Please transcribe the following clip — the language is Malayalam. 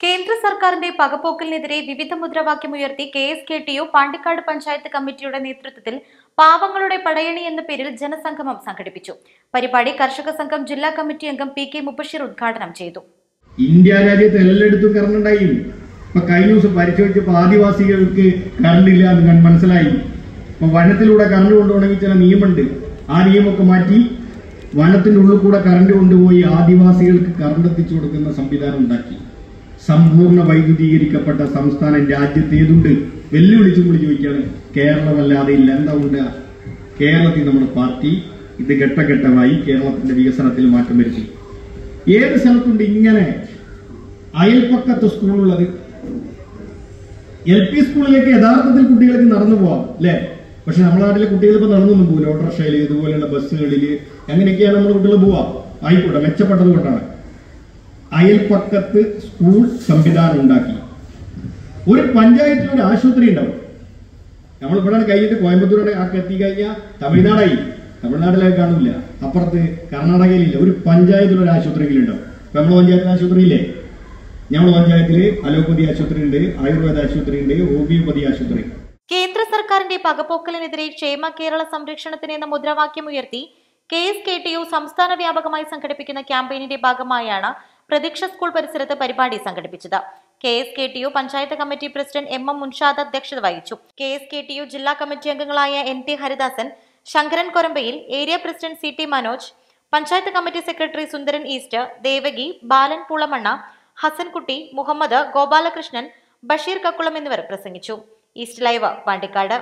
കേന്ദ്ര സർക്കാരിന്റെ പകപോക്കലിനെതിരെ വിവിധ മുദ്രാവാക്യമുയർത്തി K S K T U Pandikkad panchayat കമ്മിറ്റിയുടെ നേതൃത്വത്തിൽ പാവങ്ങളുടെ പടയണി എന്ന പേരിൽ ജനസംഗമം സംഘടിപ്പിച്ചു. പരിപാടി കർഷക സംഘം ജില്ലാ കമ്മിറ്റി അംഗം പി കെ മുബഷീർ ഉദ്ഘാടനം ചെയ്തു. ഇന്ത്യ രാജ്യത്ത് എല്ലായിടത്തും കറണ്ട് ഉണ്ടായി. ഇപ്പൊ കഴിഞ്ഞ ദിവസം പരിശോധിച്ചപ്പോൾ ആദിവാസികൾക്ക് കറണ്ട് ഇല്ല എന്ന് മനസ്സിലായി. അപ്പൊ വനത്തിലൂടെ കറണ്ട് കൊണ്ടുപോകണമെങ്കിൽ ചില നിയമമുണ്ട്. ആ നിയമമൊക്കെ മാറ്റി വനത്തിന്റെ ഉള്ളിൽ കൂടെ കറണ്ട് കൊണ്ടുപോയി ആദിവാസികൾക്ക് കറണ്ട് എത്തിച്ചു കൊടുക്കുന്ന സംവിധാനം ഉണ്ടാക്കി. സമ്പൂർണ വൈദ്യുതീകരിക്കപ്പെട്ട സംസ്ഥാനം രാജ്യത്ത് ഏതുണ്ട്? വെല്ലുവിളിച്ചും കൂടി ചോദിക്കുകയാണ്. കേരളമല്ലാതെ ഇല്ല. എന്താ ഉണ്ട്? കേരളത്തിൽ നമ്മുടെ പാർട്ടി ഇത് ഘട്ടഘട്ടമായി കേരളത്തിന്റെ വികസനത്തിൽ മാറ്റം വരുത്തി. ഏത് സ്ഥലത്തുണ്ട് ഇങ്ങനെ അയൽപ്പക്കത്ത് സ്കൂളുള്ളത്? എൽ പി സ്കൂളിലേക്ക് യഥാർത്ഥത്തിൽ കുട്ടികൾക്ക് നടന്നു പോവാം അല്ലേ? പക്ഷെ നമ്മുടെ നാട്ടിലെ കുട്ടികൾ ഇപ്പൊ നടന്നൊന്നും പോകില്ല ഓട്ടോറിക്ഷയിൽ ഇതുപോലെയുള്ള ബസ്സുകളിൽ അങ്ങനെയൊക്കെയാണ് നമ്മുടെ കുട്ടികൾ പോവാം. ആയിക്കോട്ടെ മെച്ചപ്പെട്ടത് കൊണ്ടാണ്. അയൽപ്പക്കത്ത് സ്കൂൾ സംവിധാനം ഉണ്ടാക്കി. ഒരു പഞ്ചായത്തിൽ ഒരു ആശുപത്രി ഉണ്ടാവും. നമ്മൾ ഇവിടെ കഴിഞ്ഞിട്ട് കോയമ്പത്തൂർ ആ എത്തി കഴിഞ്ഞാൽ തമിഴ്നാടായി. തമിഴ്നാട്ടിലേക്ക് കാണില്ല. അപ്പുറത്ത് കർണാടകയിലില്ല. ഒരു പഞ്ചായത്തിൽ ഒരു ആശുപത്രിയിലുണ്ടാവും ഇപ്പൊ നമ്മുടെ പഞ്ചായത്തിൽ ആശുപത്രി ഇല്ലേ? ഞങ്ങളുടെ പഞ്ചായത്തിൽ അലോപ്പതി ആശുപത്രി ഉണ്ട് ആയുർവേദ ആശുപത്രി ഉണ്ട് ഹോമിയോപ്പതി ആശുപത്രി. കേന്ദ്ര സർക്കാരിന്റെ പകപോക്കലിനെതിരെ ക്ഷേമ കേരള സംരക്ഷണത്തിന് എന്ന മുദ്രാവാക്യം ഉയർത്തി K S K T U സംസ്ഥാന വ്യാപകമായി സംഘടിപ്പിക്കുന്ന ക്യാമ്പയിനിന്റെ ഭാഗമായാണ് പ്രതീക്ഷ സ്കൂൾ പരിസരത്ത് പരിപാടി സംഘടിപ്പിച്ചത്. K S K T U panchayat committee president M M Munshad അധ്യക്ഷത വഹിച്ചു. K S K T U ജില്ലാ കമ്മിറ്റി അംഗങ്ങളായ N T Haridasan Sankaran Korambayil area president C T Manoj panchayat committee secretary Sundaran east Devaki Balan Pulamanna Hasankutty Muhammad Gopalakrishnan Basheer Kakkulam എന്നിവർ പ്രസംഗിച്ചു. East live Pandikkad